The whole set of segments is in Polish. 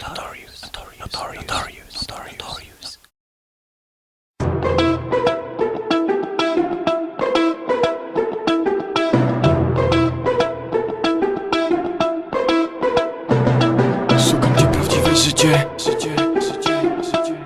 Notorious. Notorious. Notorious. Notorious. Szukam gdzie prawdziwe życie Życie, życie, życie,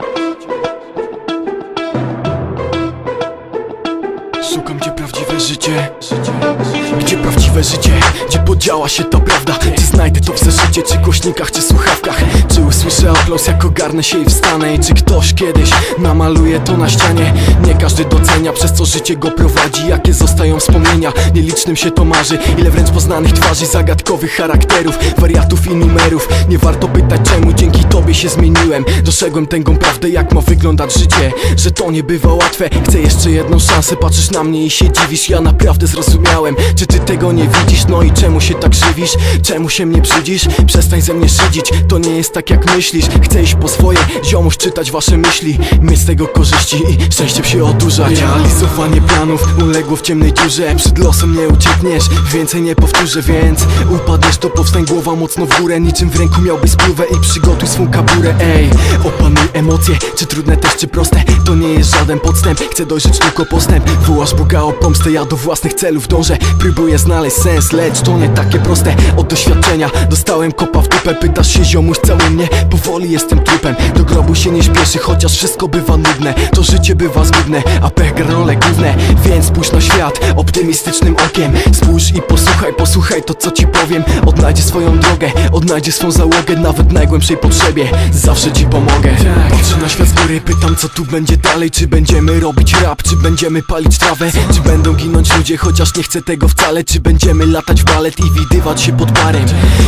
Szukam gdzie prawdziwe życie Życie, Gdzie prawdziwe życie? Gdzie podziała się ta prawda? Czy znajdę to w zeszycie Czy głośnikach, czy słuchawkach? Czy usłyszę odgłos jak ogarnę się i wstanę. I czy ktoś kiedyś namaluje to na ścianie? Nie każdy docenia przez co życie go prowadzi. Jakie zostają wspomnienia? Nielicznym się to marzy. Ile wręcz poznanych twarzy Zagadkowych charakterów Wariatów i numerów. Nie warto pytać czemu dzięki tobie się zmieniłem. Doszedłem tęgą prawdę jak ma wyglądać życie. Że to nie bywa łatwe. Chcę jeszcze jedną szansę. Patrzysz na mnie i się dziwisz. Ja naprawdę zrozumiałem. Czy ty tego nie widzisz? No i czemu się tak żywisz? Czemu się mnie brzydzisz? Przestań ze mnie szydzić. To nie jest tak jak myślisz Chcę iść po swoje Ziomuś czytać wasze myśli. Mieć z tego korzyści i szczęściem się odurzać. Realizowanie planów uległo w ciemnej dziurze. Przed losem nie uciekniesz Więcej nie powtórzę, więc Upadniesz to powstań głowa mocno w górę. Niczym w ręku miałbyś spluwę i przygotuj swą kaburę Ej, opanuj emocje Czy trudne też, czy proste. To nie jest żaden podstęp. Chcę dojrzeć tylko postęp. Wołasz Boga o pomstę Ja do własnych celów dążę. Próbuję znaleźć sens Lecz to nie takie proste. Od doświadczenia dostałem kopa w dupę. Pytasz się ziomuś cały mnie Powoli jestem trupem Do grobu się nie śpieszy Chociaż wszystko bywa nudne To życie bywa zgubne A pech gra role główne. Więc spójrz na świat optymistycznym okiem. Spójrz i posłuchaj, posłuchaj to co ci powiem. Odnajdzie swoją drogę Odnajdzie swą załogę Nawet w najgłębszej potrzebie. Zawsze ci pomogę. Patrzę na świat z góry Pytam co tu będzie dalej. Czy będziemy robić rap Czy będziemy palić trawę? Czy będą ginąć ludzie Chociaż nie chcę tego wcale? Czy będziemy latać w balet I widywać się pod barem?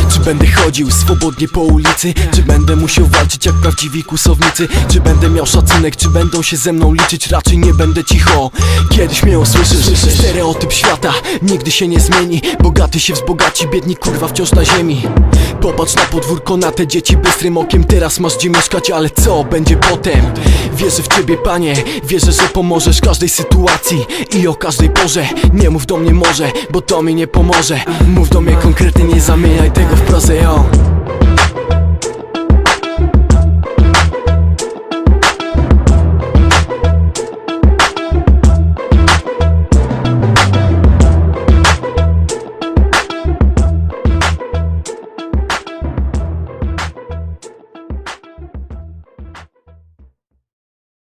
Czy będę chodził swobodnie po ulicy? Czy będę musiał walczyć jak prawdziwi kłusownicy Czy będę miał szacunek Czy będą się ze mną liczyć? Raczej nie będę cicho. Kiedyś mnie usłyszysz. Stereotyp świata Nigdy się nie zmieni. Bogaty się wzbogaci Biedni kurwa wciąż na ziemi. Popatrz na podwórko na te dzieci bystrym okiem. Teraz masz gdzie mieszkać, ale co będzie potem? Wierzę w ciebie panie. Wierzę, że pomożesz każdej sytuacji I o każdej porze. Nie mów do mnie może Bo to mi nie pomoże. Mów do mnie konkretnie, nie zamieniaj tego w prozę,